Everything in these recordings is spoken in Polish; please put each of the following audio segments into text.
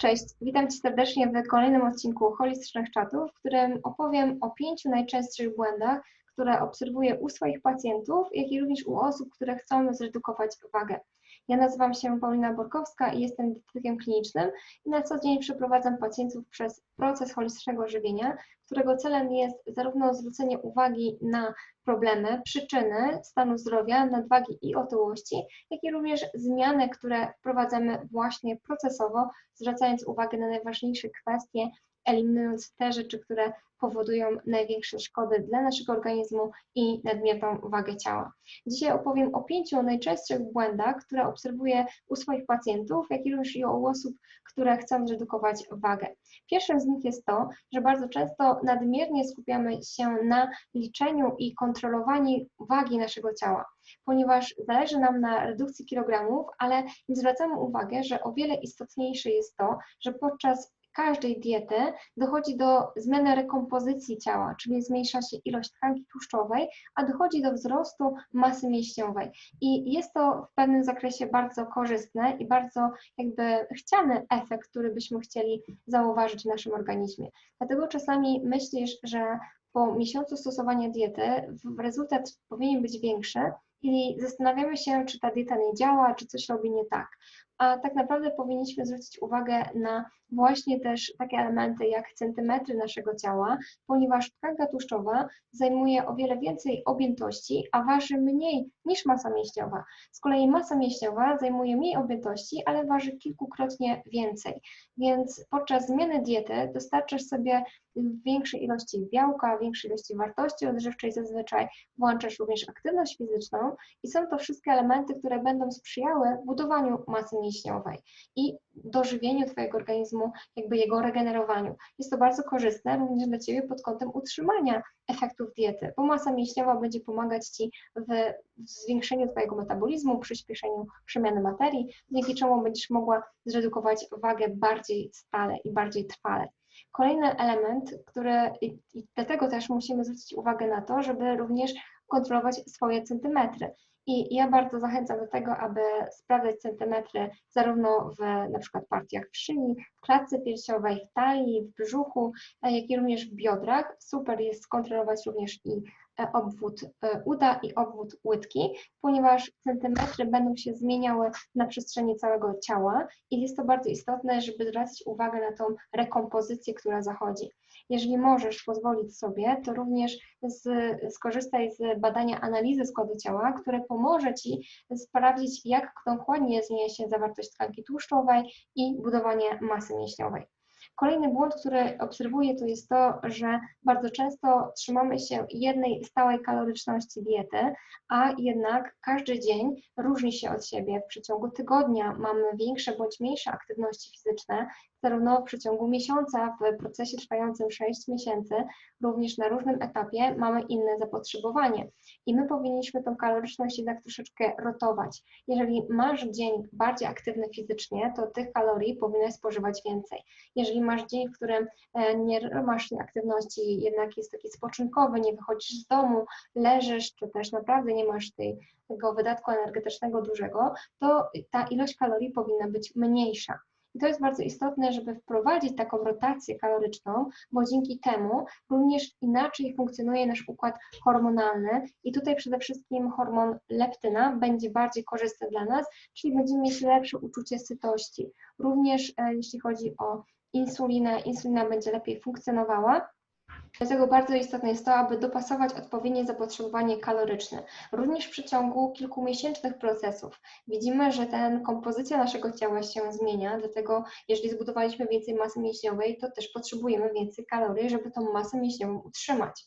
Cześć, witam Cię serdecznie w kolejnym odcinku Holistycznych Czatów, w którym opowiem o pięciu najczęstszych błędach, które obserwuję u swoich pacjentów, jak i również u osób, które chcą zredukować wagę. Ja nazywam się Paulina Borkowska i jestem dietetykiem klinicznym i na co dzień przeprowadzam pacjentów przez proces holistycznego żywienia, którego celem jest zarówno zwrócenie uwagi na problemy, przyczyny stanu zdrowia, nadwagi i otyłości, jak i również zmiany, które wprowadzamy właśnie procesowo, zwracając uwagę na najważniejsze kwestie, eliminując te rzeczy, które powodują największe szkody dla naszego organizmu i nadmierną wagę ciała. Dzisiaj opowiem o pięciu najczęstszych błędach, które obserwuję u swoich pacjentów, jak i również i u osób, które chcą zredukować wagę. Pierwszym z nich jest to, że bardzo często nadmiernie skupiamy się na liczeniu i kontrolowaniu wagi naszego ciała, ponieważ zależy nam na redukcji kilogramów, ale nie zwracamy uwagi, że o wiele istotniejsze jest to, że podczas każdej diety dochodzi do zmiany rekompozycji ciała, czyli zmniejsza się ilość tkanki tłuszczowej, a dochodzi do wzrostu masy mięśniowej. I jest to w pewnym zakresie bardzo korzystne i bardzo jakby chciany efekt, który byśmy chcieli zauważyć w naszym organizmie. Dlatego czasami myślisz, że po miesiącu stosowania diety rezultat powinien być większy, i zastanawiamy się, czy ta dieta nie działa, czy coś robi nie tak a tak naprawdę powinniśmy zwrócić uwagę na właśnie też takie elementy jak centymetry naszego ciała, ponieważ tkanka tłuszczowa zajmuje o wiele więcej objętości, a waży mniej niż masa mięśniowa. Z kolei masa mięśniowa zajmuje mniej objętości, ale waży kilkukrotnie więcej. Więc podczas zmiany diety dostarczasz sobie większej ilości białka, większej ilości wartości odżywczej zazwyczaj, włączasz również aktywność fizyczną i są to wszystkie elementy, które będą sprzyjały budowaniu masy mięśniowej i dożywieniu Twojego organizmu, jakby jego regenerowaniu. Jest to bardzo korzystne również dla Ciebie pod kątem utrzymania efektów diety, bo masa mięśniowa będzie pomagać Ci w zwiększeniu Twojego metabolizmu, przyspieszeniu przemiany materii, dzięki czemu będziesz mogła zredukować wagę bardziej stale i bardziej trwale. Kolejny element, który i, i dlatego też musimy zwrócić uwagę na to, żeby również kontrolować swoje centymetry. I ja bardzo zachęcam do tego, aby sprawdzać centymetry zarówno w na przykład partiach w szyi, w klatce piersiowej, w talii, w brzuchu, jak i również w biodrach. Super jest skontrolować również i E, obwód e, uda i obwód łydki, ponieważ centymetry będą się zmieniały na przestrzeni całego ciała i jest to bardzo istotne, żeby zwracać uwagę na tą rekompozycję, która zachodzi. Jeżeli możesz pozwolić sobie, to również z, skorzystaj z badania analizy składu ciała, które pomoże Ci sprawdzić, jak dokładnie zmienia się zawartość tkanki tłuszczowej i budowanie masy mięśniowej. Kolejny błąd, który obserwuję, to jest to, że bardzo często trzymamy się jednej stałej kaloryczności diety, a jednak każdy dzień różni się od siebie. W przeciągu tygodnia mamy większe bądź mniejsze aktywności fizyczne, zarówno w przeciągu miesiąca, w procesie trwającym 6 miesięcy, również na różnym etapie mamy inne zapotrzebowanie. I my powinniśmy tą kaloryczność jednak troszeczkę rotować. Jeżeli masz dzień bardziej aktywny fizycznie, to tych kalorii powinnaś spożywać więcej. Jeżeli masz dzień, w którym e, nie masz aktywności, jednak jest taki spoczynkowy, nie wychodzisz z domu, leżysz, czy też naprawdę nie masz tej, tego wydatku energetycznego dużego, to ta ilość kalorii powinna być mniejsza. I to jest bardzo istotne, żeby wprowadzić taką rotację kaloryczną, bo dzięki temu również inaczej funkcjonuje nasz układ hormonalny i tutaj przede wszystkim hormon leptyna będzie bardziej korzystny dla nas, czyli będziemy mieć lepsze uczucie sytości. Również e, jeśli chodzi o insulinę, insulina będzie lepiej funkcjonowała, Dlatego bardzo istotne jest to, aby dopasować odpowiednie zapotrzebowanie kaloryczne. Również w przeciągu kilkumiesięcznych procesów widzimy, że ten kompozycja naszego ciała się zmienia, dlatego jeżeli zbudowaliśmy więcej masy mięśniowej, to też potrzebujemy więcej kalorii, żeby tą masę mięśniową utrzymać.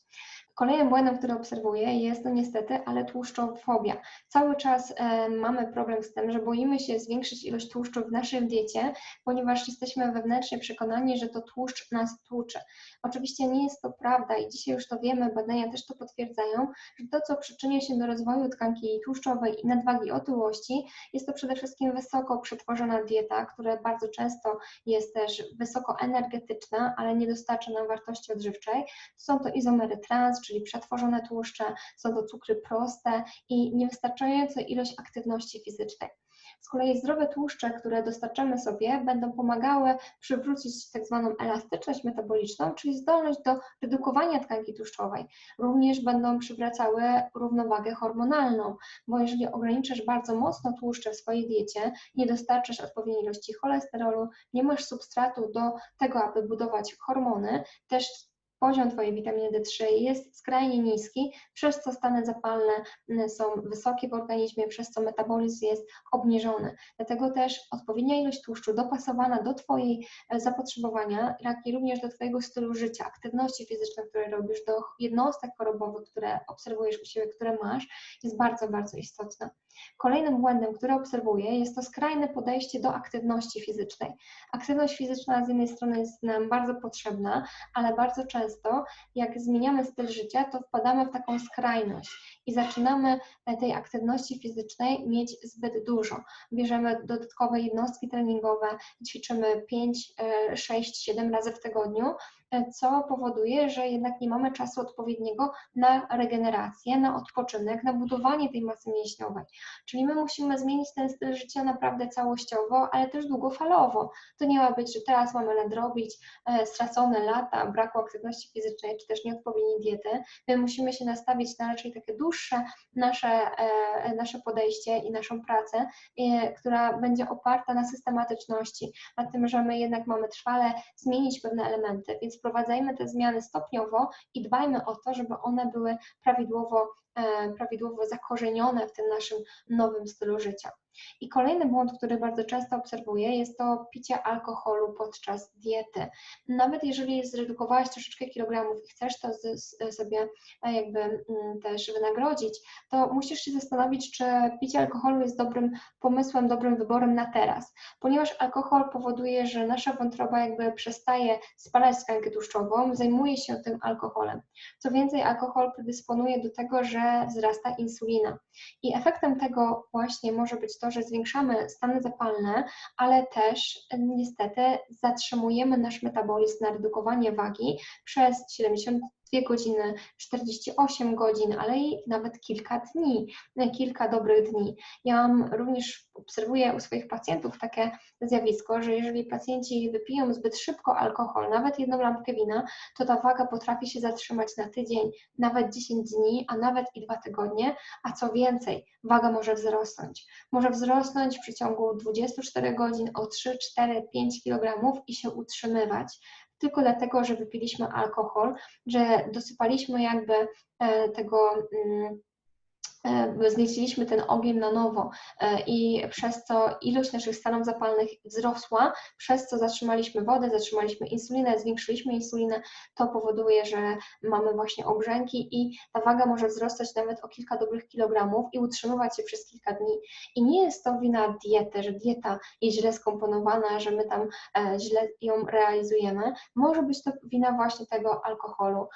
Kolejnym błędem, który obserwuję jest to niestety, ale tłuszczofobia. Cały czas e, mamy problem z tym, że boimy się zwiększyć ilość tłuszczu w naszej diecie, ponieważ jesteśmy wewnętrznie przekonani, że to tłuszcz nas tłucze. Oczywiście nie jest to prawda i dzisiaj już to wiemy, badania też to potwierdzają, że to, co przyczynia się do rozwoju tkanki tłuszczowej i nadwagi otyłości, jest to przede wszystkim wysoko przetworzona dieta, która bardzo często jest też wysoko energetyczna, ale nie dostarcza nam wartości odżywczej. Są to izomery trans, czyli przetworzone tłuszcze, są to cukry proste i niewystarczająca ilość aktywności fizycznej. Z kolei zdrowe tłuszcze, które dostarczamy sobie, będą pomagały przywrócić tak zwaną elastyczność metaboliczną, czyli zdolność do redukowania tkanki tłuszczowej. Również będą przywracały równowagę hormonalną, bo jeżeli ograniczysz bardzo mocno tłuszcze w swojej diecie, nie dostarczysz odpowiedniej ilości cholesterolu, nie masz substratu do tego, aby budować hormony, też poziom Twojej witaminy D3 jest skrajnie niski, przez co stany zapalne mm, są wysokie w organizmie, przez co metabolizm jest obniżony. Dlatego też odpowiednia ilość tłuszczu dopasowana do Twojej e, zapotrzebowania, jak i również do Twojego stylu życia, aktywności fizycznej, które robisz, do jednostek chorobowych, które obserwujesz u siebie, które masz, jest bardzo, bardzo istotna. Kolejnym błędem, który obserwuję, jest to skrajne podejście do aktywności fizycznej. Aktywność fizyczna z jednej strony jest nam bardzo potrzebna, ale bardzo często, jak zmieniamy styl życia, to wpadamy w taką skrajność i zaczynamy tej aktywności fizycznej mieć zbyt dużo. Bierzemy dodatkowe jednostki treningowe, ćwiczymy 5, 6, 7 razy w tygodniu, co powoduje, że jednak nie mamy czasu odpowiedniego na regenerację, na odpoczynek, na budowanie tej masy mięśniowej. Czyli my musimy zmienić ten styl życia naprawdę całościowo, ale też długofalowo. To nie ma być, że teraz mamy nadrobić e, stracone lata braku aktywności fizycznej, czy też nieodpowiedniej diety. My musimy się nastawić na raczej takie dłuższe nasze, e, nasze podejście i naszą pracę, e, która będzie oparta na systematyczności, na tym, że my jednak mamy trwale zmienić pewne elementy, więc wprowadzajmy te zmiany stopniowo i dbajmy o to, żeby one były prawidłowo, e, prawidłowo zakorzenione w tym naszym nowym stylu życia. I kolejny błąd, który bardzo często obserwuję, jest to picie alkoholu podczas diety. Nawet jeżeli zredukowałaś troszeczkę kilogramów i chcesz to sobie e, jakby mm, też wynagrodzić, to musisz się zastanowić, czy picie alkoholu jest dobrym pomysłem, dobrym wyborem na teraz, ponieważ alkohol powoduje, że nasza wątroba jakby przestaje spalać tkankę tłuszczową, zajmuje się tym alkoholem. Co więcej, alkohol predysponuje do tego, że wzrasta insulina. I efektem tego właśnie może być to, że zwiększamy stany zapalne, ale też niestety zatrzymujemy nasz metabolizm na redukowanie wagi przez 70 2 godziny, 48 godzin, ale i nawet kilka dni, kilka dobrych dni. Ja mam również obserwuję u swoich pacjentów takie zjawisko, że jeżeli pacjenci wypiją zbyt szybko alkohol, nawet jedną lampkę wina, to ta waga potrafi się zatrzymać na tydzień, nawet 10 dni, a nawet i dwa tygodnie, a co więcej, waga może wzrosnąć. Może wzrosnąć w przeciągu 24 godzin o 3, 4, 5 kg i się utrzymywać tylko dlatego, że wypiliśmy alkohol, że dosypaliśmy jakby e, tego mm, E, ten ogień na nowo e, i przez co ilość naszych stanów zapalnych wzrosła, przez co zatrzymaliśmy wodę, zatrzymaliśmy insulinę, zwiększyliśmy insulinę, to powoduje, że mamy właśnie obrzęki i ta waga może wzrastać nawet o kilka dobrych kilogramów i utrzymywać się przez kilka dni. I nie jest to wina diety, że dieta jest źle skomponowana, że my tam e, źle ją realizujemy. Może być to wina właśnie tego alkoholu.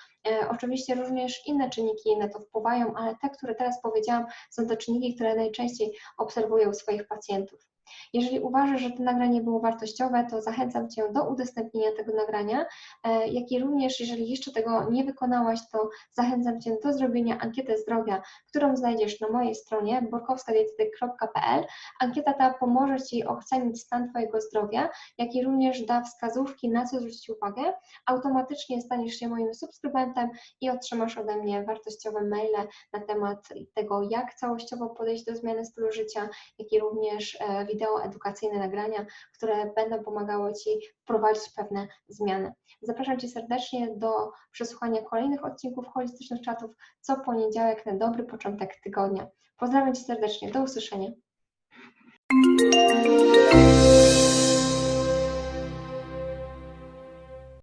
Oczywiście również inne czynniki na to wpływają, ale te, które teraz powiem, powiedziałam, są to czynniki, które najczęściej obserwuję u swoich pacjentów. Jeżeli uważasz, że to nagranie było wartościowe, to zachęcam Cię do udostępnienia tego nagrania, e, jak i również, jeżeli jeszcze tego nie wykonałaś, to zachęcam Cię do zrobienia ankiety zdrowia, którą znajdziesz na mojej stronie borkowskadietetyk.pl. Ankieta ta pomoże Ci ocenić stan Twojego zdrowia, jak i również da wskazówki, na co zwrócić uwagę. Automatycznie staniesz się moim subskrybentem i otrzymasz ode mnie wartościowe maile na temat tego, jak całościowo podejść do zmiany stylu życia, jak i również wideo wideo edukacyjne nagrania, które będą pomagały Ci wprowadzić pewne zmiany. Zapraszam Cię serdecznie do przesłuchania kolejnych odcinków holistycznych czatów co poniedziałek na dobry początek tygodnia. Pozdrawiam Cię serdecznie, do usłyszenia.